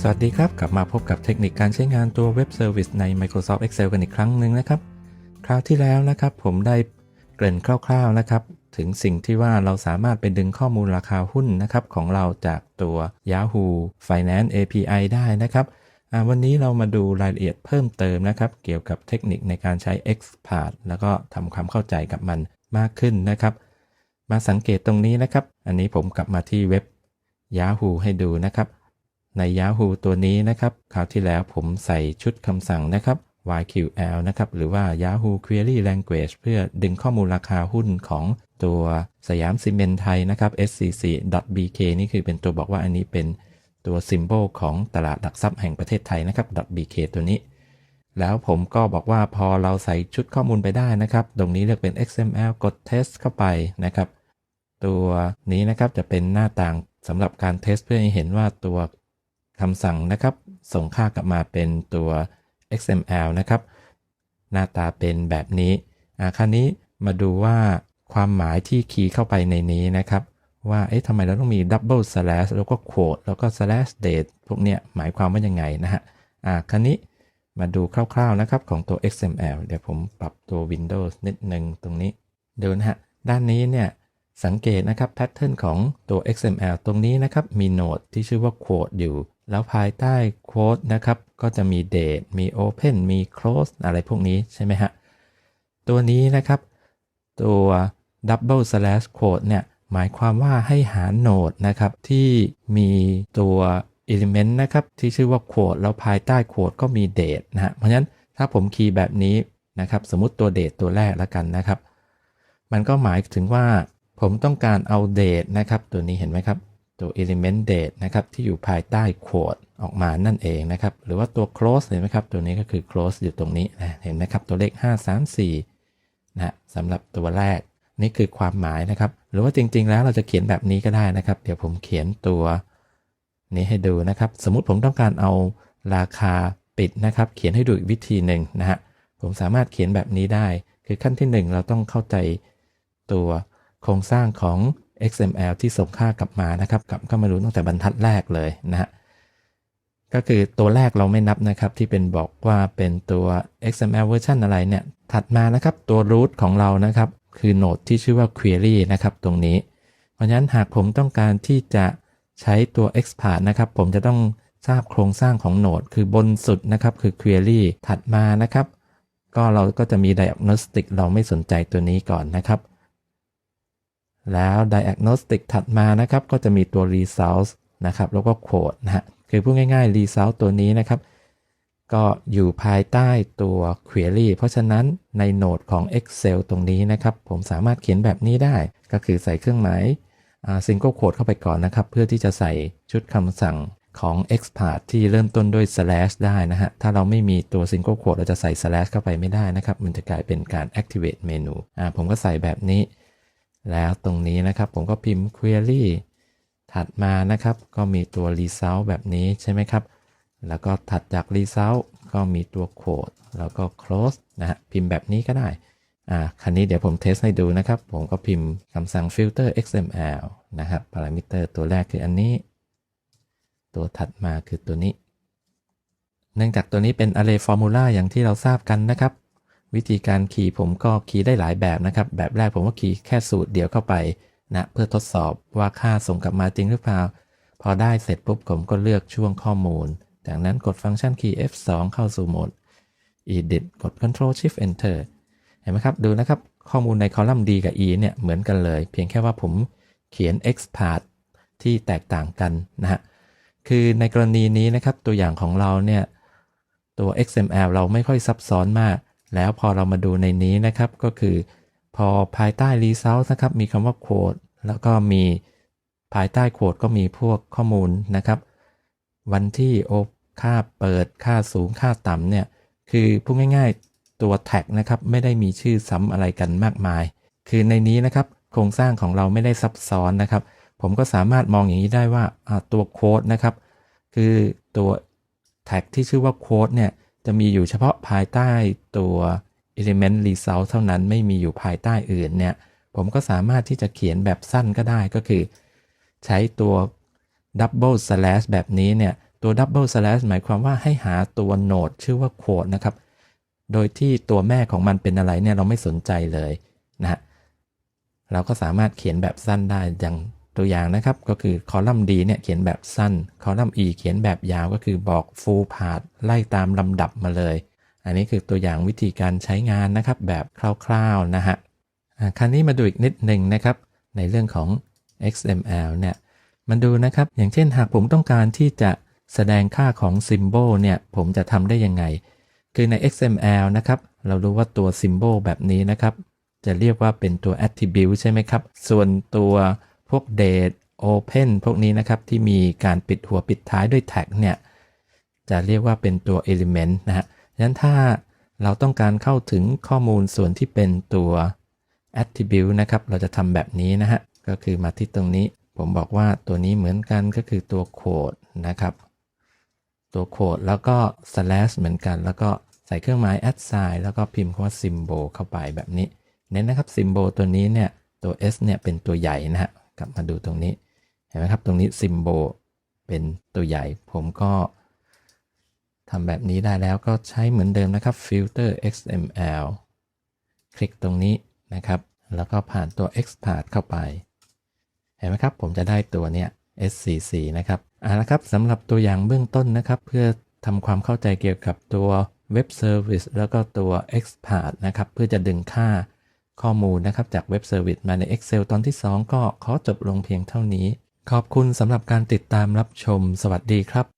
สวัสดีครับ กลับมาพบกับเทคนิคการใช้งานตัวเว็บเซอร์วิสใน Microsoft Excel กันอีกครั้งหนึ่งนะครับ คราวที่แล้วนะครับ ผมได้เกริ่นคร่าวๆนะครับ ถึงสิ่งที่ว่าเราสามารถไปดึงข้อมูลราคาหุ้นนะครับ ของเราจากตัว Yahoo Finance API ได้นะครับวันนี้เรามาดูรายละเอียดเพิ่มเติมนะครับ เกี่ยวกับเทคนิคในการใช้ Expart แล้วก็ทำความเข้าใจกับมันมากขึ้นนะครับ มาสังเกตตรงนี้นะครับ อันนี้ผมกลับมาที่เว็บ Yahoo ให้ดูนะครับ ใน Yahoo ตัวนี้นะครับคราวที่แล้วผมใส่ชุดคำสั่งนะครับ YQL นะครับ หรือว่า Yahoo Query Language เพื่อดึงข้อมูลราคาหุ้นของตัวสยามซีเมนไทยนะครับ scc.bk นี่คือเป็นตัวบอกว่าอันนี้เป็นตัวซิมโบลของตลาดหลักทรัพย์แห่งประเทศไทยนะครับ .bk ตัวนี้ แล้วผมก็บอกว่าพอเราใส่ชุดข้อมูลไปได้นะครับ ตรงนี้เลือกเป็น XML กด test เข้าไปนะครับ ตัวนี้นะครับจะเป็นหน้าต่างสำหรับการเทสเพื่อให้เห็นว่าตัว คำสั่งนะครับ ส่งค่ากลับมาเป็นตัว XML นะครับ หน้าตาเป็นแบบนี้อ่าคราวนี้มาดูว่าความหมายที่คีย์เข้าไปในนี้นะครับ ว่าเอ๊ะทำไมเราต้องมี double slash แล้วก็ quote แล้วก็ slash date พวกเนี้ยหมายความว่ายังไงนะฮะอ่าคราวนี้มาดูคร่าวๆนะครับของตัว XML เดี๋ยวผมปรับตัว Windows นิดนึงตรงนี้ดูนะฮะด้านนี้เนี่ยสังเกตนะครับแพทเทิร์นของตัว XML ตรงนี้นะครับมีโนดที่ชื่อว่า quote อยู่ แล้วภายใต้ quote นะครับ ก็จะมี date มี open มี close อะไรพวกนี้ใช่ไหมฮะ ตัวนี้นะครับ ตัว double slash quote เนี่ย หมายความว่าให้หาโนดนะครับ ที่มีตัว element นะครับ ที่ชื่อว่า quote แล้วภายใต้ quote ก็มี date นะฮะ เพราะฉะนั้นถ้าผมคีย์แบบนี้นะครับ สมมติตัว date ตัวแรกแล้วกันนะครับ มันก็หมายถึงว่าผมต้องการเอา date นะครับ ตัวนี้เห็นไหมครับ ตัว element date นะครับที่อยู่ภายใต้ quote ออกมานั่นเองนะครับ หรือว่าตัว close เห็นไหมครับ ตัวนี้ก็คือ close อยู่ตรงนี้นะเห็นไหมครับ ตัวเลข 5 3 4นะสำหรับตัวแรกนี่คือความหมายนะครับ หรือว่าจริง ๆ แล้วเราจะเขียนแบบนี้ก็ได้นะครับ เดี๋ยวผมเขียนตัวนี้ให้ดูนะครับ สมมุติผมต้องการเอาราคาปิดนะครับ เขียนให้ดูอีกวิธีหนึ่งนะฮะผมสามารถเขียนแบบนี้ได้ คือขั้นที่ 1 เราต้องเข้าใจตัวโครงสร้างของ XML ที่ส่งค่ากลับมานะครับกลับเข้ามาดูตั้งแต่บรรทัดแรกเลยนะฮะก็คือตัวแรกเราไม่นับนะครับ ที่เป็นบอกว่าเป็นตัว XML เวอร์ชันอะไรเนี่ย ถัดมานะครับตัว root ของเรานะครับ คือโนดที่ชื่อว่า query นะครับ ตรงนี้ เพราะฉะนั้นหากผมต้องการที่จะใช้ตัว export นะครับ ผมจะต้องทราบโครงสร้างของโนดคือบนสุดนะครับ คือ query ถัดมานะครับ ก็เราก็จะมี diagnostic เราไม่สนใจตัวนี้ก่อนนะครับ แล้ว diagnostic ถัดมานะครับก็จะมีตัว result นะครับแล้วก็ quote นะฮะคือพูดง่ายๆ result ตัวนี้นะครับ ก็อยู่ภายใต้ตัว query เพราะฉะนั้นในโหนดของ Excel ตรงนี้นะครับ ผมสามารถเขียนแบบนี้ได้ ก็คือใส่เครื่องหมาย single quote เข้าไปก่อนนะครับ เพื่อที่จะใส่ชุดคำสั่งของ export ที่เริ่มต้นด้วย slash ได้นะฮะ ถ้าเราไม่มีตัว single quote เราจะใส่ slash เข้าไปไม่ได้นะครับ มันจะกลายเป็นการ activate เมนูอ่าผมก็ใส่แบบนี้ แล้วตรงนี้นะครับผมก็พิมพ์ query ถัดมานะครับก็มีตัว result แบบนี้ใช่ไหมครับ แล้วก็ถัดจาก result ก็มีตัว code แล้วก็ close นะฮะพิมพ์แบบนี้ก็ได้อ่าคันนี้เดี๋ยวผมเทสให้ดูนะครับ ผมก็พิมพ์คำสั่ง filter xml นะครับ parameter ตัวแรกคืออันนี้ ตัวถัดมาคือตัวนี้ เนื่องจากตัวนี้เป็น array formula อย่างที่เราทราบกันนะครับ วิธีการคีย์ผมก็คีย์ได้หลายแบบนะครับ แบบแรกผมก็คีย์แค่สูตรเดียวเข้าไปนะเพื่อทดสอบว่าค่าส่งกลับมาจริงหรือเปล่า พอได้เสร็จปุ๊บผมก็เลือกช่วงข้อมูล จากนั้นกดฟังก์ชันคีย์ F2 เข้าสู่โหมด edit กด Ctrl Shift Enter เห็นไหมครับ ดูนะครับ ข้อมูลในคอลัมน์ D กับ E เนี่ยเหมือนกันเลย เพียงแค่ว่าผมเขียน x part ที่แตกต่างกันนะฮะ คือในกรณีนี้นะครับ ตัวอย่างของเราเนี่ย ตัว XML เราไม่ค่อยซับซ้อนมาก แล้วพอเรามาดูในนี้นะครับก็คือพอภายใต้ result นะครับมีคำว่า quote แล้วก็มีภายใต้ quote ก็มีพวกข้อมูลนะครับ วันที่โอค่าเปิดค่าสูงค่าต่ำเนี่ยคือพูดง่ายๆตัว tag นะครับไม่ได้มีชื่อซ้ำอะไรกันมากมาย คือในนี้นะครับโครงสร้างของเราไม่ได้ซับซ้อนนะครับ ผมก็สามารถมองอย่างนี้ได้ว่าตัวโค้ดนะครับ คือตัว tag ที่ชื่อว่า quote เนี่ย จะมีอยู่เฉพาะภายใต้ตัว element result เท่านั้นไม่มีอยู่ภายใต้อื่นเนี่ย ผมก็สามารถที่จะเขียนแบบสั้นก็ได้ก็คือ ใช้ตัว double slash แบบนี้เนี่ย ตัว double slash หมายความว่าให้หาตัวโนดชื่อว่า quote นะครับ โดยที่ตัวแม่ของมันเป็นอะไรเนี่ยเราไม่สนใจเลยนะฮะเราก็สามารถเขียนแบบสั้นได้อย่าง ตัวอย่างนะครับก็คือคอลัมน์ D เนี่ยเขียนแบบสั้น คอลัมน์ E เขียนแบบยาวก็คือบอก full path ไล่ตามลำดับมาเลย อันนี้คือตัวอย่างวิธีการใช้งานนะครับแบบคร่าวๆนะฮะคราวนี้มาดูอีกนิดหนึ่งนะครับ ในเรื่องของ XML เนี่ยมันดูนะครับ อย่างเช่นหากผมต้องการที่จะแสดงค่าของ symbol เนี่ยผมจะทำได้ยังไง คือใน XML นะครับ เรารู้ว่าตัว symbol แบบนี้นะครับ จะเรียกว่าเป็นตัว attribute ใช่ไหมครับ ส่วนตัว พวก date open พวกนี้นะครับ ที่มีการปิดหัวปิดท้ายด้วย tag เนี่ย จะเรียกว่าเป็นตัว element นะฮะฉะนั้นถ้าเราต้องการเข้าถึงข้อมูลส่วนที่เป็นตัว attribute นะครับ เราจะทำแบบนี้นะฮะ ก็คือมาที่ตรงนี้ ผมบอกว่าตัวนี้เหมือนกันก็คือตัว code นะครับ ตัวโคดแล้วก็ slash เหมือนกัน แล้วก็ใส่เครื่องหมาย at sign แล้วก็พิมพ์คำว่า symbol เข้าไปแบบนี้ เน้นนะครับ symbol ตัวนี้เนี่ย ตัว s เนี่ยเป็นตัวใหญ่นะฮะ กลับมาดูตรงนี้ เห็นไหมครับ ตรงนี้ symbol เป็นตัวใหญ่ ผมก็ทำแบบนี้ได้แล้วก็ใช้เหมือนเดิมนะครับ filter xml คลิกตรงนี้นะครับ แล้วก็ผ่านตัว export เข้าไป เห็นไหมครับ ผมจะได้ตัวเนี้ย SCC นะครับเอาละครับสำหรับตัวอย่างเบื้องต้นนะครับ เพื่อทำความเข้าใจเกี่ยวกับตัว Web Service แล้วก็ตัว Export นะครับ เพื่อจะดึงค่า ข้อมูลนะครับจากเว็บเซอร์วิสมาใน Excel ตอนที่ 2 ก็ขอจบลงเพียงเท่านี้ ขอบคุณสำหรับการติดตามรับชม สวัสดีครับ